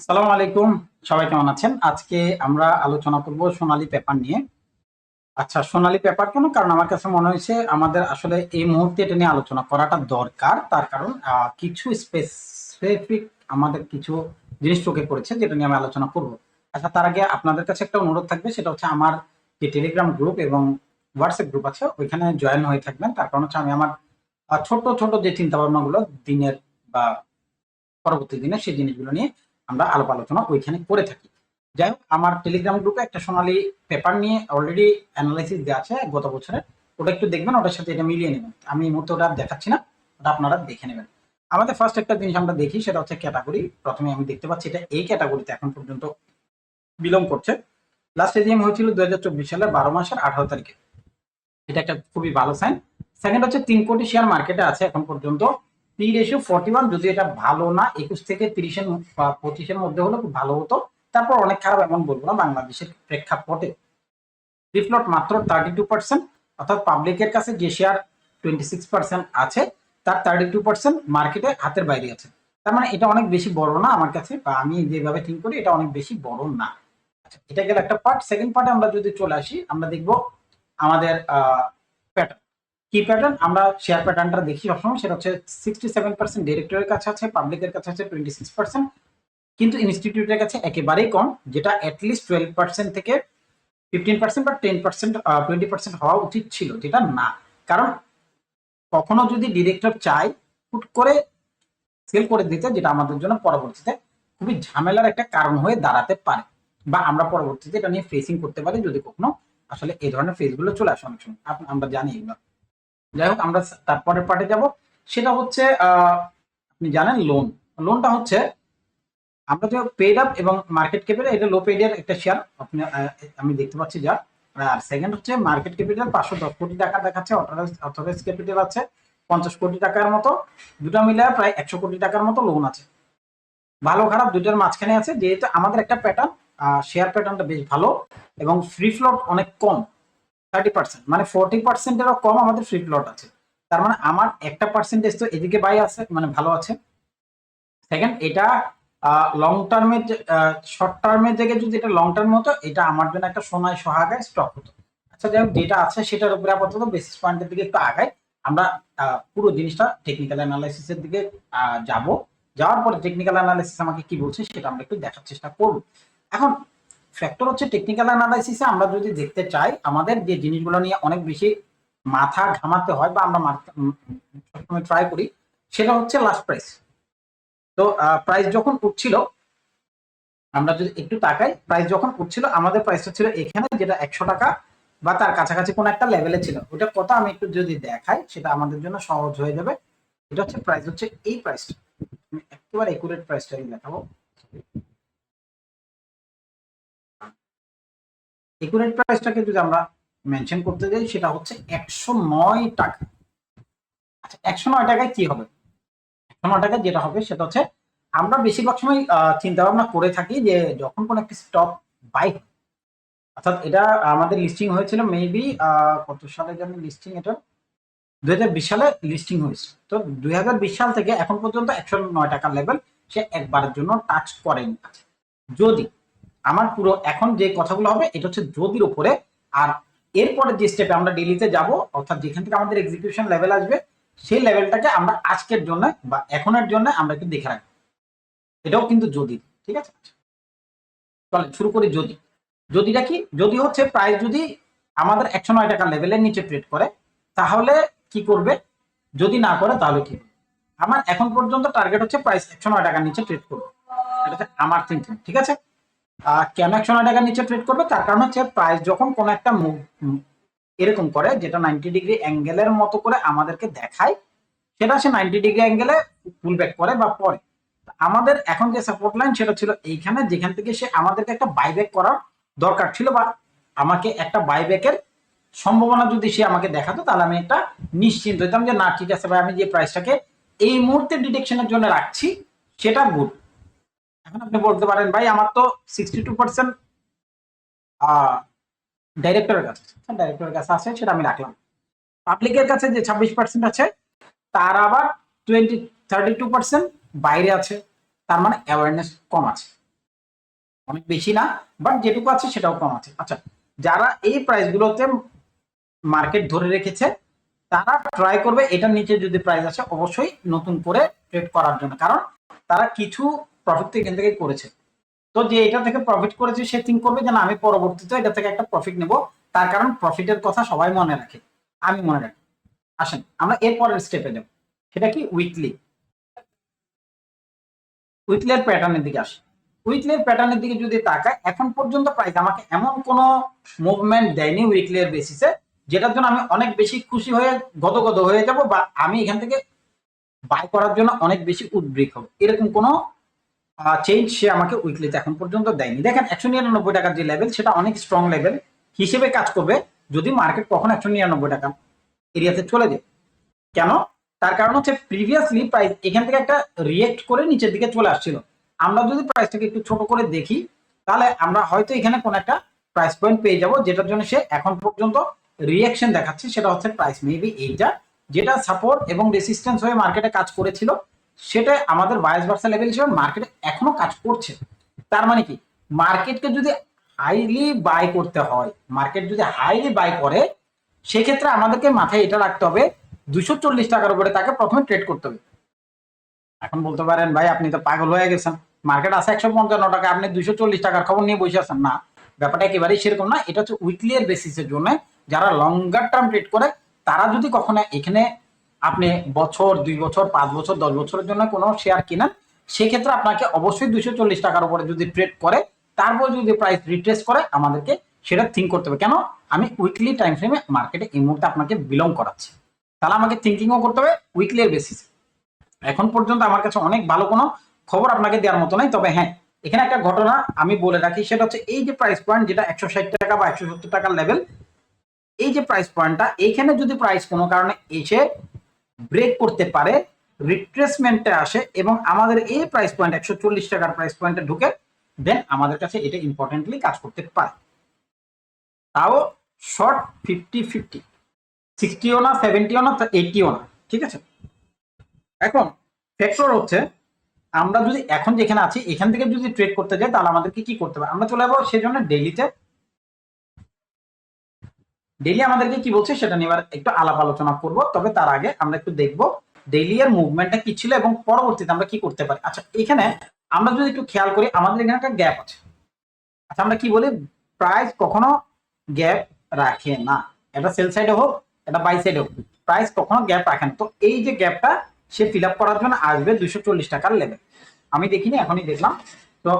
সালাম আলাইকুম। সবাই কেমন আছেন? আজকে আমরা আলোচনা করব সোনালী পেপার নিয়ে। আচ্ছা সোনালী পেপার কেন? কারণ আমার কাছে মনে হয়েছে আমাদের আসলে এই মুহূর্তে এটা নিয়ে আলোচনা করাটা দরকার। তার কারণ কিছু স্পেসিফিক আমাদের কিছু জিনিস চোখে পড়েছে যেটা নিয়ে আমি আলোচনা করব। আচ্ছা তার আগে আপনাদের কাছে একটা অনুরোধ থাকবে, সেটা হচ্ছে আমার যে টেলিগ্রাম গ্রুপ এবং হোয়াটসঅ্যাপ গ্রুপ আছে, ওইখানে জয়েন হয়ে থাকবেন। তার কারণ হচ্ছে আমি আমার ছোট ছোট যে চিন্তা ভাবনাগুলো দিনের বা পরবর্তী দিনে সেই জিনিসগুলো নিয়ে আমরা আলাপ আলোচনা ওইখানে করে থাকি। যাই হোক, আমার টেলিগ্রাম গ্রুপে একটা সোনালী পেপার নিয়ে অলরেডি অ্যানালাইসিস দেওয়া আছে গত বছরে। ওটা একটু দেখবেন, ওটার সাথে এটা মিলিয়ে নেবেন। আমি এই মুহূর্তে ওটা দেখাচ্ছি না, ওটা আপনারা দেখে নেবেন। আমাদের ফার্স্ট একটা জিনিস আমরা দেখি, সেটা হচ্ছে ক্যাটাগরি প্রথমে আমি দেখতে পাচ্ছি, এটা এই ক্যাটাগরিতে এখন পর্যন্ত বিলং করছে। লাস্ট এজিএম হয়েছিল দু হাজার চব্বিশ সালের বারো মাসের আঠারো তারিখে। এটা একটা খুবই ভালো সাইন সেকেন্ড হচ্ছে তিন কোটি শেয়ার মার্কেটে আছে এখন পর্যন্ত। পি রেশিও ফর্টি ওয়ান যদি এটা ভালো না, একুশ থেকে তিরিশের পঁচিশের মধ্যে হলে খুব ভালো হতো। তারপর অনেক খারাপ এমন বলব না, বাংলাদেশের প্রেক্ষাপটে। রিফ্লট মাত্র থার্টি টু পার্সেন্ট অর্থাৎ পাবলিকের কাছে যে শেয়ার টোয়েন্টি সিক্স পার্সেন্ট আছে, তার থার্টি টু পার্সেন্ট মার্কেটে হাতের বাইরে আছে। তার মানে এটা অনেক বেশি বড় না আমার কাছে, বা আমি যেভাবে থিঙ্ক করি, এটা অনেক বেশি বড় না। আচ্ছা এটা গেল একটা পার্ট সেকেন্ড পার্টে আমরা যদি চলে আসি, আমরা দেখব আমাদের প্যাটার্ন কি প্যাটার্ন আমরা শেয়ার প্যাটার্নটা দেখি সবসময়, সেটা হচ্ছে সিক্সটি সেভেন পার্সেন্ট ডিরেক্টরের কাছে আছে পাবলিকের কাছে আছে টোয়েন্টি সিক্স পার্সেন্ট কিন্তু ইনস্টিটিউটের কাছে একেবারেই কম, যেটা অ্যাটলিস্ট টুয়েলভ পার্সেন্ট থেকে ফিফটিন পার্সেন্ট বা টেন পার্সেন্ট টোয়েন্টি পার্সেন্ট হওয়া উচিত ছিল, যেটা না। কারণ কখনো যদি ডিরেক্টর চায়, হুট করে সেল করে দিতে, যেটা আমাদের জন্য পরবর্তীতে খুবই ঝামেলার একটা কারণ হয়ে দাঁড়াতে পারে, বা আমরা পরবর্তীতে এটা নিয়ে ফেসিং করতে পারি যদি কখনো। আসলে এই ধরনের ফেসগুলো চলে আসে অনেক সময়। আমরা জানি এগুলো যাই হোক, আমরা তারপরের পার্টে যাব। সেটা হচ্ছে আপনি জানেন লোন লোনটা হচ্ছে, আমরা যে পেড আপ এবং মার্কেট ক্যাপিটাল এটা লো পেডের একটা শেয়ার আপনি আমি দেখতে পাচ্ছি যা। আর সেকেন্ড হচ্ছে মার্কেট ক্যাপিটাল পাঁচশো দশ কোটি টাকা দেখাচ্ছে অথরাইজ ক্যাপিটাল আছে পঞ্চাশ কোটি টাকার মতো। দুটো মিলে প্রায় একশো কোটি টাকার মতো লোন আছে। ভালো খারাপ দুটোর মাঝখানে আছে, যেহেতু আমাদের একটা প্যাটার্ন শেয়ার প্যাটার্নটা বেশ ভালো এবং ফ্রি ফ্লট অনেক কম। থার্টি পার্সেন্ট মানে ফোর্টি পার্সেন্টেরও কম আমাদের ফ্রি ফ্লট আছে। তার মানে আমার একটা পার্সেন্টেজ তো এদিকে বাই আছে মানে ভালো আছে। সেকেন্ড এটা লং টার্মের শর্ট টার্মের জায়গায় যদি এটা লং টার্ম হতো, এটা আমার জন্য একটা সোনায় সোহাগায় স্টক হতো। আচ্ছা যাই যেটা আছে সেটার উপরে আপাতত বেসিস পয়েন্টের দিকে একটু আগাই। আমরা পুরো জিনিসটা টেকনিক্যাল অ্যানালাইসিসের দিকে যাব। যাওয়ার পরে টেকনিক্যাল অ্যানালাইসিস আমাকে কি বলছে সেটা আমরা একটু দেখার চেষ্টা করব। এখন ফ্যাক্টর হচ্ছে টেকনিক্যাল অ্যানালাইসিসে আমরা যদি দেখতে চাই, আমাদের যে জিনিসগুলো নিয়ে অনেক বেশি মাথা ঘামাতে হয় বা আমরা সবসময় ট্রাই করি, সেটা হচ্ছে লাস্ট প্রাইস তো প্রাইস যখন উঠছিল, আমরা যদি একটু তাকাই প্রাইস যখন উঠছিল, আমাদের প্রাইসটা ছিল এখানে যেটা একশো টাকা বা তার কাছাকাছি কোনো একটা লেভেলে ছিল। ওটা কত আমি একটু যদি দেখাই, সেটা আমাদের জন্য সহজ হয়ে যাবে। এটা হচ্ছে প্রাইস হচ্ছে এই প্রাইসটা আমি একেবারে একুরেট প্রাইসটাই দেখাবো। একুরেট প্রাইসটাকে যদি আমরা মেনশন করতে যাই, সেটা হচ্ছে একশো নয় টাকা। আচ্ছা একশো নয় টাকায় কি হবে? একশো নয় টাকায় যেটা হবে, সেটা হচ্ছে আমরা বেশিরভাগ সময় চিন্তা ভাবনা করে থাকি যে যখন কোনো একটি স্টক বাই অর্থাৎ এটা আমাদের লিস্টিং হয়েছিল মেবি কত সালে যেন লিস্টিং এটা? দুই হাজার বিশ সালে লিস্টিং হয়েছে। তো দুই হাজার বিশ সাল থেকে এখন পর্যন্ত একশো নয় টাকার লেভেল সে একবারের জন্য টাচ করেনি। যদি আমার পুরো এখন যে কথাগুলো হবে, এটা হচ্ছে যদির উপরে। আর এরপরে যে স্টেপে আমরা ডেলিতে যাব, অর্থাৎ যেখান থেকে আমাদের এক্সিকিউশন লেভেল আসবে, সেই লেভেলটাকে আমরা আজকের জন্য বা এখনের জন্য আমরা একটু দেখে রাখব। এটাও কিন্তু যদি ঠিক আছে? চলে শুরু করি যদি যদিটা কি? যদি হচ্ছে প্রাইস যদি আমাদের একশো নয় টাকার লেভেলের নিচে ট্রেড করে, তাহলে কি করবে? যদি না করে, তাহলে কি আমার এখন পর্যন্ত টার্গেট হচ্ছে প্রাইস একশো নয় টাকার নিচে ট্রেড করবে। এটা হচ্ছে আমার থিঙ্কিং ঠিক আছে? কেন একশো নয় টাকার নিচে ট্রেড করবে? তার কারণ হচ্ছে প্রাইস যখন কোনো একটা এরকম করে, যেটা নাইনটি ডিগ্রি অ্যাঙ্গেলের মতো করে আমাদেরকে দেখায়, সেটা সে নাইনটি ডিগ্রি অ্যাঙ্গেলে পুল ব্যাক করে বা পরে। আমাদের এখন যে সাপোর্ট লাইন সেটা ছিল এইখানে, যেখান থেকে সে আমাদেরকে একটা বাইব্যাক করার দরকার ছিল বা আমাকে একটা বাইব্যাকের সম্ভাবনা যদি সে আমাকে দেখাতো, তাহলে আমি একটা নিশ্চিন্ত হইতাম যে, না, ঠিক আছে ভাই, আমি যে প্রাইসটাকে এই মুহূর্তে ডিটেকশনের জন্য রাখছি, সেটা গুড এখন আপনি বলতে পারেন, ভাই, আমার তো সিক্সটি টু পার্সেন্ট ডাইরেক্টরের কাছে ডাইরেক্টরের কাছে আছে, সেটা আমি রাখলাম। পাবলিকের কাছে যে ছাব্বিশ পার্সেন্ট আছে, তার আবার টোয়েন্টি থার্টি টু পার্সেন্ট বাইরে আছে, তার মানে অ্যাওয়ারনেস কম আছে। অনেক বেশি না বাট যেটুকু আছে সেটাও কম আছে। আচ্ছা যারা এই প্রাইসগুলোতে মার্কেট ধরে রেখেছে, তারা ট্রাই করবে, এটার নিচে যদি প্রাইস আসে, অবশ্যই নতুন করে ট্রেড করার জন্য। কারণ তারা কিছু প্রফিট তো এখান থেকে করেছে। তো যে এটা থেকে প্রফিট করেছে, সে থিঙ্ক করবে যে না, আমি পরবর্তীতে এটা থেকে একটা প্রফিট নেব। তার কারণ প্রফিটের কথা সবাই মনে রাখে। আমি মনে রাখি। আসেন, আমরা এরপরের স্টেপে যাব। সেটা কি? উইকলি উইকলির প্যাটার্নের দিকে আসি। উইকলির প্যাটার্নের দিকে যদি তাকায় এখন পর্যন্ত প্রাইস আমাকে এমন কোনো মুভমেন্ট দেয়নি উইকলির বেসিসে যেটার জন্য আমি অনেক বেশি খুশি হয়ে গদগদ হয়ে যাব বা আমি এখান থেকে বাই করার জন্য অনেক বেশি উদ্বেগ হব। এরকম কোনো চেঞ্জ সে আমাকে উইকলিতে এখন পর্যন্ত দেয়নি। দেখেন, একশো নিরানব্বই টাকার যে লেভেল সেটা অনেক স্ট্রং লেভেল হিসেবে কাজ করবে যদি মার্কেট কখন একশো নিরানব্বই টাকা এরিয়াতে চলে যায়। কেন? তার কারণ হচ্ছে প্রিভিয়াসলি প্রাইস এখান থেকে একটা রিয়েক্ট করে নিচের দিকে চলে আসছিল। আমরা যদি প্রাইসটাকে একটু ছোট করে দেখি, তাহলে আমরা হয়তো এখানে কোন একটা প্রাইস পয়েন্ট পেয়ে যাব, যেটার জন্য সে এখন পর্যন্ত রিয়েকশন দেখাচ্ছে, সেটা হচ্ছে প্রাইস মেবি এইটা যেটা সাপোর্ট এবং রেসিস্ট্যান্স হয়ে মার্কেটে কাজ করেছিল। সেটা আমাদের বায়াস ভার্সা লেভেল হিসেবে মার্কেটে এখনও কাজ করছে। তার মানে কি? মার্কেটকে যদি হাইলি বাই করতে হয় মার্কেট যদি হাইলি বাই করে, সেক্ষেত্রে আমাদেরকে মাথায় এটা রাখতে হবে, দুশো চল্লিশ টাকার উপরে তাকে প্রথমে ট্রেড করতে হবে। এখন বলতে পারেন, ভাই, আপনি তো পাগল হয়ে গেছেন। মার্কেট আছে একশো পঞ্চান্ন টাকা, আপনি দুশো চল্লিশ টাকার খবর নিয়ে বসে আছেন। না, ব্যাপারটা একেবারেই সেরকম না। এটা হচ্ছে উইকলি এর বেসিসের জন্য যারা লঙ্গার টার্ম ট্রেড করে, তারা যদি কখনো এখানে আপনি বছর, দুই বছর, পাঁচ বছর, দশ বছরের জন্য কোনো শেয়ার কিনেন, সেক্ষেত্রে আপনাকে অবশ্যই দুশো চল্লিশ টাকার উপরে যদি ট্রেড করে, তারপর যদি প্রাইস রিট্রেস করে, আমাদেরকে সেটা থিঙ্ক করতে হবে। কেন? আমি উইকলি টাইম ফ্রেমে মার্কেটে এই মুহূর্তে আপনাকে বিলং করাচ্ছি। তাহলে আমাকে থিঙ্কিংও করতে হবে উইকলি এর বেসিসে এখন পর্যন্ত আমার কাছে অনেক ভালো কোনো খবর আপনাকে দেওয়ার মতো নাই, তবে হ্যাঁ এখানে একটা ঘটনা আমি বলে রাখি, সেটা হচ্ছে এই যে প্রাইস পয়েন্ট যেটা একশো ষাট টাকা বা একশো সত্তর টাকার লেভেল এই যে প্রাইস পয়েন্টটা এইখানে যদি প্রাইস কোনো কারণে এসে ব্রেক করতে পারে রিট্রেসমেন্টে আসে এবং আমাদের এই প্রাইস পয়েন্ট একশো চল্লিশ টাকার প্রাইস পয়েন্টে ঢুকে দেন আমাদের কাছে এটা ইম্পর্টেন্টলি কাজ করতে পারে। তাও শর্ট ফিফটি ফিফটি সিক্সটিও না সেভেন্টিও না এইটিও না, ঠিক আছে? এখন ফ্যাক্টর হচ্ছে আমরা যদি এখন যেখানে আছি, এখান থেকে যদি ট্রেড করতে যাই, তাহলে আমাদেরকে কি করতে হবে? আমরা চলে যাব সেজন্য ডেইলিতে ডেইলি আমাদেরকে কি বলছে সেটা নিয়ে এবার একটু আলাপ আলোচনা করব, তবে তার আগে আমরা একটু দেখব ডেইলি এর মুভমেন্টটা কি ছিল এবং পরবর্তীতে আমরা কি করতে পারি। আচ্ছা এখানে আমরা যদি একটু খেয়াল করি, আমাদের এখানে একটা গ্যাপ আছে। আচ্ছা আমরা কি বলি? প্রাইস কখনো গ্যাপ রাখে না। এটা সেল সাইডে হোক, এটা বাই সাইডে হোক প্রাইস কখনো গ্যাপ রাখে না। তো এই যে গ্যাপটা সে ফিল আপ করার জন্য আসবে দুইশো চল্লিশ টাকার লেভেল আমি দেখিনি, এখনই দেখলাম। তো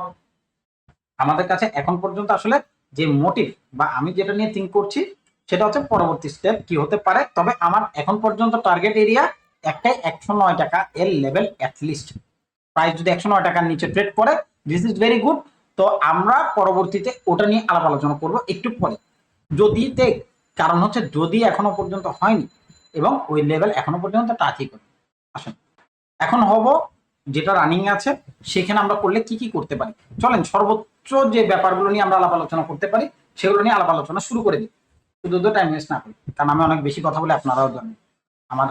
আমাদের কাছে এখন পর্যন্ত আসলে যে মোটিভ বা আমি যেটা নিয়ে থিঙ্ক করছি সেটা হচ্ছে পরবর্তী স্টেপ কি হতে পারে? তবে আমার এখন পর্যন্ত টার্গেট এরিয়া একটাই একশো নয় টাকা এর লেভেল অ্যাটলিস্ট প্রাইস যদি একশো নয় টাকার নিচে ট্রেড করে দিস ইজ ভেরি গুড তো আমরা পরবর্তীতে ওটা নিয়ে আলাপ আলোচনা করব একটু পরে। যদি দেখ কারণ হচ্ছে যদি এখনও পর্যন্ত হয়নি এবং ওই লেভেল এখনও পর্যন্ত টাচই করে আসেন। এখন হব যেটা রানিং আছে, সেখানে আমরা করলে কি কি করতে পারি? চলেন সর্বোচ্চ যে ব্যাপারগুলো নিয়ে আমরা আলাপ আলোচনা করতে পারি, সেগুলো নিয়ে আলাপ আলোচনা শুরু করে দিই। শুধু টাইম ওয়েস্ট না করি। কারণ আমি অনেক বেশি কথা বলে, আপনারাও জানেন। আমার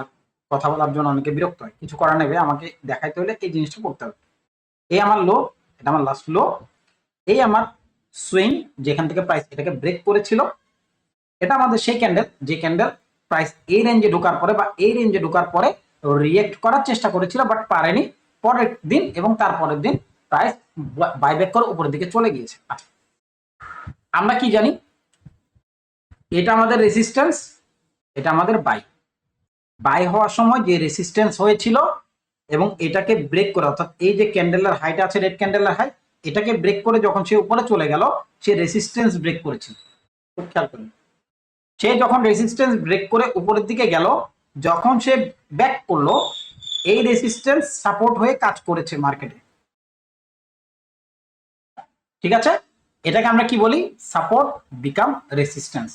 কথা বলার জন্য অনেকে বিরক্ত হয়। কিছু করা নেবে আমাকে দেখাইতে হলে এই জিনিসটা করতে হবে। এই আমার লো এটা আমার লাস্ট লো এই আমার সুইং যেখান থেকে প্রাইস এটাকে ব্রেক করেছিল, এটা আমাদের সেই ক্যান্ডেল যে ক্যান্ডেল প্রাইস এই রেঞ্জে ঢোকার পরে বা এই রেঞ্জে ঢোকার পরে রিয়েক্ট করার চেষ্টা করেছিল বাট পারেনি। পরের দিন এবং তারপরের দিন প্রাইস বাইব্যাক করে উপরের দিকে চলে গিয়েছে। আচ্ছা আমরা কি জানি? এটা আমাদের রেসিস্ট্যান্স এটা আমাদের বাই বাই হওয়ার সময় যে রেসিস্ট্যান্স হয়েছিল এবং এটাকে ব্রেক করে, অর্থাৎ এই যে ক্যান্ডেলের হাইট আছে রেড ক্যান্ডেলের হাইট এটাকে ব্রেক করে যখন সে উপরে চলে গেল, সে রেসিস্ট্যান্স ব্রেক করেছিল। খুব খেয়াল করুন। সে যখন রেসিস্ট্যান্স ব্রেক করে উপরের দিকে গেল, যখন সে ব্যাক করল, এই রেসিস্ট্যান্স সাপোর্ট হয়ে কাজ করেছে মার্কেটে ঠিক আছে? এটাকে আমরা কি বলি? সাপোর্ট বিকাম রেসিস্ট্যান্স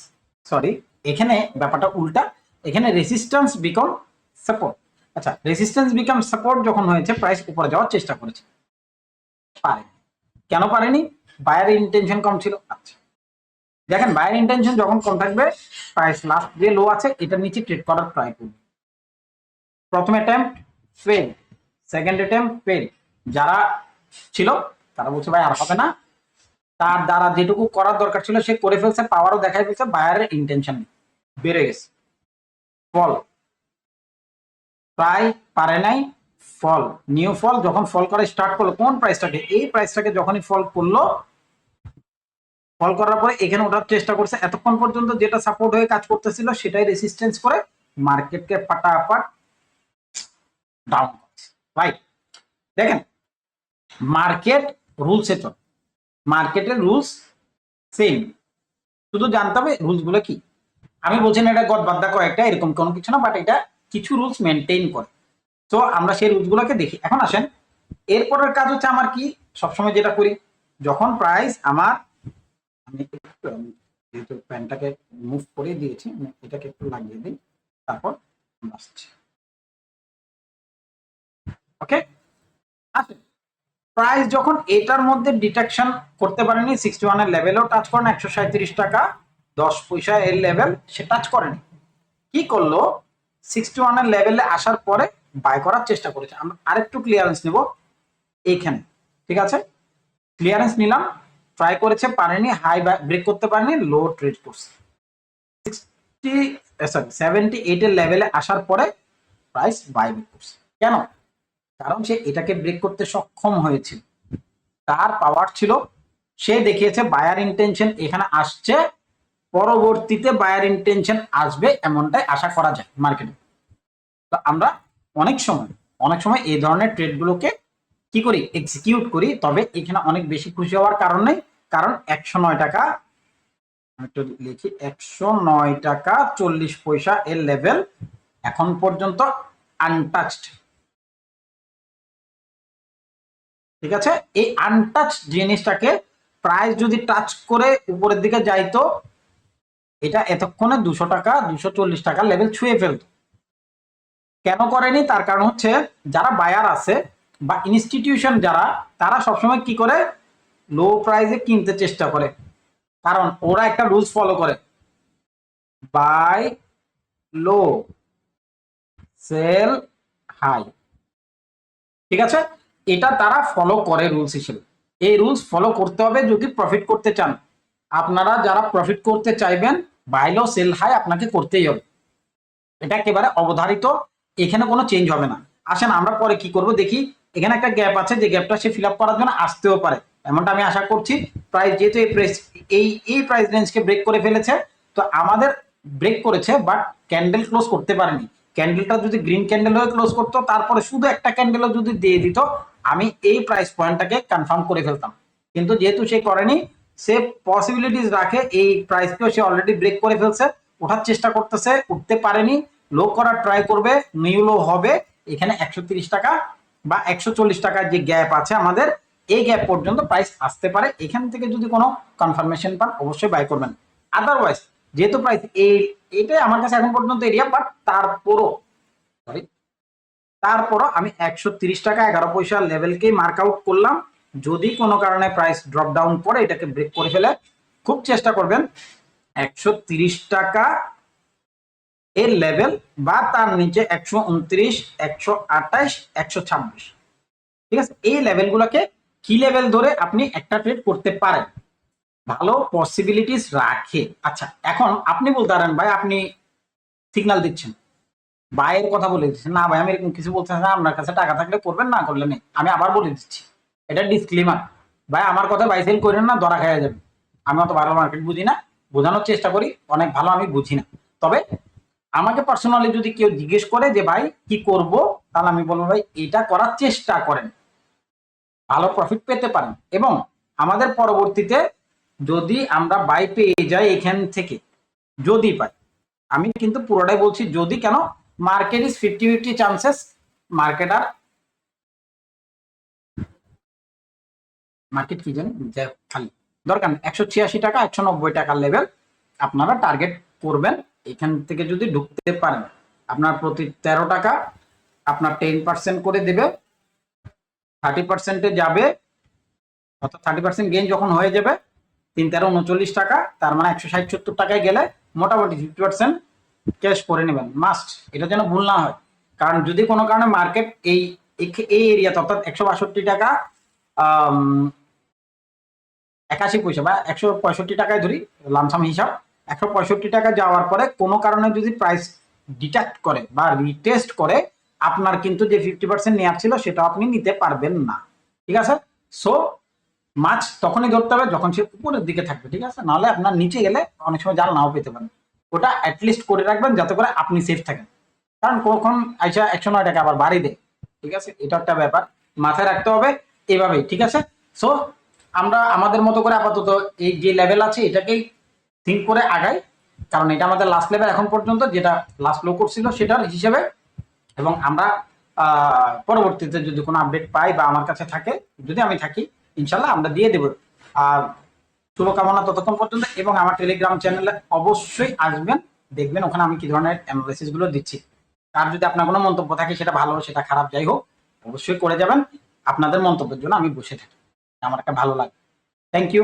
সরি এখানে ব্যাপারটা উল্টা। এখানে রেসিস্ট্যান্স বিকম সাপোর্ট আচ্ছা রেসিস্ট্যান্স বিকাম সাপোর্ট যখন হয়েছে প্রাইস উপরে যাওয়ার চেষ্টা করেছে। পারে কেন পারেনি? বায়ার ইন্টেনশন কম ছিল। আচ্ছা। দেখেন বায়ার ইন্টেনশন যখন কম থাকবে প্রাইস লাস্ট যে লো আছে এটার নিচে ট্রেড করার ট্রাই করবে। প্রথম attempt fail second attempt fail যারা ছিল, তারা বলছে, ভাই, আর হবে না। তার দ্বারা যেটুকু করার দরকার ছিল, সে করে ফেলছে পাওয়ারও দেখাই ফেলছে বায়ারের ইন্টেনশন বেড়ে গেছে। ফল। প্রায় পারে নাই, ফল। নিউ ফল যখন ফল করা স্টার্ট করল, কোন প্রাইসটাকে এই প্রাইসটাকে যখনই ফল করল, ফল করার পরে এখানে ওঠার চেষ্টা করছে। এতক্ষণ পর্যন্ত যেটা সাপোর্ট হয়ে কাজ করতেছিল, সেটাই রেসিস্টেন্স করে মার্কেটকে ফাটাফাট ডাউন রাইট দেখেন মার্কেট রুলসে চল। মার্কেটের রুলস সেম। শুধু জানতে হবে রুলসগুলো কি? আমি বলছি না এটা গদ বাদ্দা কয়েকটা এরকম কোনো কিছু না বাট এটা কিছু রুলস মেনটেন করে। তো আমরা সেই রুলস গুলোকে দেখি। এখন আসেন, এরপরের কাজ হচ্ছে আমার কি? সবসময় যেটা করি, যখন প্রাইস আমার, আমি যেহেতু প্যানটাকে মুভ করে দিয়েছি এটাকে একটু লাগিয়ে দিই, তারপর আসছি। ওকে আসেন। প্রাইস যখন এটার মধ্যে ডিটেকশন করতে পারেনি সিক্সটি ওয়ানের লেভেলও টাচ করেন একশো সাঁত্রিশ টাকা, দশ পয়সা এর লেভেল সে টাচ করেনি। কি করল? সিক্সটি ওয়ানের লেভেলে আসার পরে বাই করার চেষ্টা করেছে। আমরা আরেকটু ক্লিয়ারেন্স নেব এইখানে, ঠিক আছে? ক্লিয়ারেন্স নিলাম ট্রাই করেছে, পারেনি হাই ব্রেক করতে পারেনি লো ট্রেড করছে সিক্সটি সরি সেভেন্টি এইটের লেভেলে আসার পরে প্রাইস বাই ব্রেক করছে। কেন? কারণ সে এটাকে ব্রেক করতে সক্ষম হয়েছিল তার পাওয়ার ছিল, সে দেখিয়েছে বায়ার ইন্টেনশন এখানে আসছে, পরবর্তীতে বায়ার ইন্টেনশন আসবে এমনটাই আশা করা যায় মার্কেটে তো আমরা অনেক সময় অনেক সময় এই ধরনের ট্রেডগুলোকে কি করি? এক্সিকিউট করি, তবে এখানে অনেক বেশি খুশি হওয়ার কারণ নেই, কারণ একশো নয় টাকা একটু লিখি, একশো নয় টাকা চল্লিশ পয়সা এর লেভেল এখন পর্যন্ত আনটাচড ঠিক আছে? এই আনটাচ জিনিসটাকে প্রাইস যদি টাচ করে উপরের দিকে যাইতো এটা এতক্ষণে দুশো টাকা, দুশো চল্লিশ টাকা লেভেল ছুঁয়ে ফেলতো। কেন করেনি? তার কারণ হচ্ছে যারা বায়ার আছে বা ইনস্টিটিউশন যারা, তারা সবসময় কি করে? লো প্রাইসে কিনতে চেষ্টা করে। কারণ ওরা একটা রুলস ফলো করে। বাই লো সেল হাই ঠিক আছে? এটা তারা ফলো করে রুলস হিসেবে। এই রুলস ফলো করতে হবে যদি প্রফিট করতে চান। আপনারা যারা প্রফিট করতে চাইবেন বাইলো সেল হাই আপনাকে করতেই হবে। এটা একেবারে অবধারিত, এখানে কোনো চেঞ্জ হবে না। আসেন আমরা পরে কি করব দেখি, এখানে একটা গ্যাপ আছে, যে গ্যাপটা সে ফিল করার জন্য আসতেও পারে। এমনটা আমি আশা করছি প্রাইস যেহেতু এই প্রাইস এই এই প্রাইস রেঞ্জকে ব্রেক করে ফেলেছে, তো আমাদের ব্রেক করেছে বাট ক্যান্ডেল ক্লোজ করতে পারেনি। ক্যান্ডেলটা যদি গ্রিন ক্যান্ডেল হয়ে ক্লোজ করতো, তারপরে শুধু একটা ক্যান্ডেলও যদি দিয়ে দিত আমি এই প্রাইস পয়েন্টটাকে কনফার্ম করে ফেলতাম। কিন্তু যেহেতু সে করেনি, সে পসিবিলিটিস রাখে এই প্রাইসকেও সে অলরেডি ব্রেক করে ফেলছে, ওঠার চেষ্টা করতেছে, উঠতে পারেনি লো করার ট্রাই করবে নিউ লো হবে, এখানে একশো ত্রিশ টাকা বা একশো চল্লিশ টাকার যে গ্যাপ আছে আমাদের, এই গ্যাপ পর্যন্ত প্রাইস আসতে পারে। এখান থেকে যদি কোনো কনফার্মেশন পান, অবশ্যই বাই করবেন। আদারওয়াইজ যেহেতু প্রাইস এই, এটাই আমার কাছে এখন পর্যন্ত এরিয়া বাট তারপরও সরি তারপরও আমি একশো তিরিশ টাকা, এগারো পয়সা লেভেলকেই মার্ক আউট করলাম। যদি কোনো কারণে প্রাইস ড্রপ ডাউন করে এটাকে ব্রেক করে ফেলে, খুব চেষ্টা করবেন একশো টাকা এর লেভেল বা তার নিচে একশো উনত্রিশ, একশো আঠাশ, একশো ছাব্বিশ। ঠিক আছে? এই লেভেলগুলোকে কি লেভেল ধরে আপনি একটা ট্রেড করতে পারেন? ভালো পসিবিলিটিস রাখে। আচ্ছা এখন আপনি বলতে পারেন ভাই, আপনি সিগনাল দিচ্ছেন। বাইয়ের কথা বলে দিচ্ছি। না ভাই, আমি এরকম কিছু বলতে না, আপনার কাছে টাকা থাকলে করবেন, না করলে নেই। আমি আবার বলে দিচ্ছি। এটা ডিসক্লিমার ভাই, আমার কথা বাই সেল করেন না, ধরা খাওয়া যাবে আমি অত ভালো মার্কেট বুঝি না, বোঝানোর চেষ্টা করি। অনেক ভালো আমি বুঝি না। তবে আমাকে পার্সোনালি যদি কেউ জিজ্ঞেস করে যে, ভাই, কি করব? তাহলে আমি বলব, ভাই, এটা করার চেষ্টা করেন। ভালো প্রফিট পেতে পারেন। এবং আমাদের পরবর্তীতে যদি আমরা বাই পেয়ে যাই এখান থেকে, যদি পাই, আমি কিন্তু পুরোটাই বলছি, যদি কেন market is fifty fifty chances market R market কি জানি? খালি। দরকার একশো ছিয়াশি টাকা, একশো নব্বই টাকার লেভেল আপনারা টার্গেট করবেন। এখান থেকে যদি ঢুকতে পারেন, আপনার প্রতি তেরো টাকা, আপনার টেন পার্সেন্ট করে দেবে। থার্টি পার্সেন্টে যাবে। অর্থাৎ থার্টি পার্সেন্ট গেইন যখন হয়ে যাবে, তিন তেরো উনচল্লিশ টাকা, তার মানে একশো ষাট সত্তর টাকায় গেলে মোটামুটি ফিফটি পার্সেন্ট ক্যাশ করে নেবেন। মাস্ট এটা যেন ভুল না হয়। কারণ যদি কোনো কারণে মার্কেট এই এই এরিয়াতে অর্থাৎ একশো বাষট্টি টাকা একাশি পয়সা বা একশো পঁয়ষট্টি টাকায় ধরি লামসাম হিসাব, একশো পঁয়ষট্টি টাকা যাওয়ার পরে কোনো কারণে যদি প্রাইস ডিটেক্ট করে বা রিটেস্ট করে, আপনার কিন্তু যে ফিফটি পার্সেন্ট নেওয়ার ছিল সেটা আপনি নিতে পারবেন না। ঠিক আছে? সো মাছ তখনই ধরতে হবে যখন সে উপরের দিকে থাকবে। ঠিক আছে? নাহলে আপনার নিচে গেলে অনেক সময় জাল নাও পেতে পারেন ওটা অ্যাটলিস্ট করে রাখবেন যাতে করে আপনি সেফ থাকেন। কারণ কখন আইসা একশো নয় টাকা আবার বাড়ি দেয়। ঠিক আছে? এটা একটা ব্যাপার। মাথায় রাখতে হবে এভাবেই, ঠিক আছে? সো আমরা আমাদের মতো করে আপাতত এই যে লেভেল আছে, এটাকেই থিঙ্ক করে আগাই। কারণ এটা আমাদের লাস্ট লেভেল এখন পর্যন্ত, যেটা লাস্ট লো করছিল সেটার হিসেবে। এবং আমরা পরবর্তীতে যদি কোনো আপডেট পাই বা আমার কাছে থাকে, যদি আমি থাকি, ইনশাল্লাহ আমরা দিয়ে দেবো। আর শুভকামনা ততক্ষণ পর্যন্ত এবং আমার টেলিগ্রাম চ্যানেলে অবশ্যই আসবেন, দেখবেন ওখানে আমি কি ধরনের অ্যানালাইসিসগুলো দিচ্ছি। তার যদি আপনার কোনো মন্তব্য থাকে, সেটা ভালো, সেটা খারাপ, যাই হোক, অবশ্যই করে যাবেন। আপনাদের মন্তব্যের জন্য আমি বসে থাকি। আমার একটা ভালো লাগে। Thank you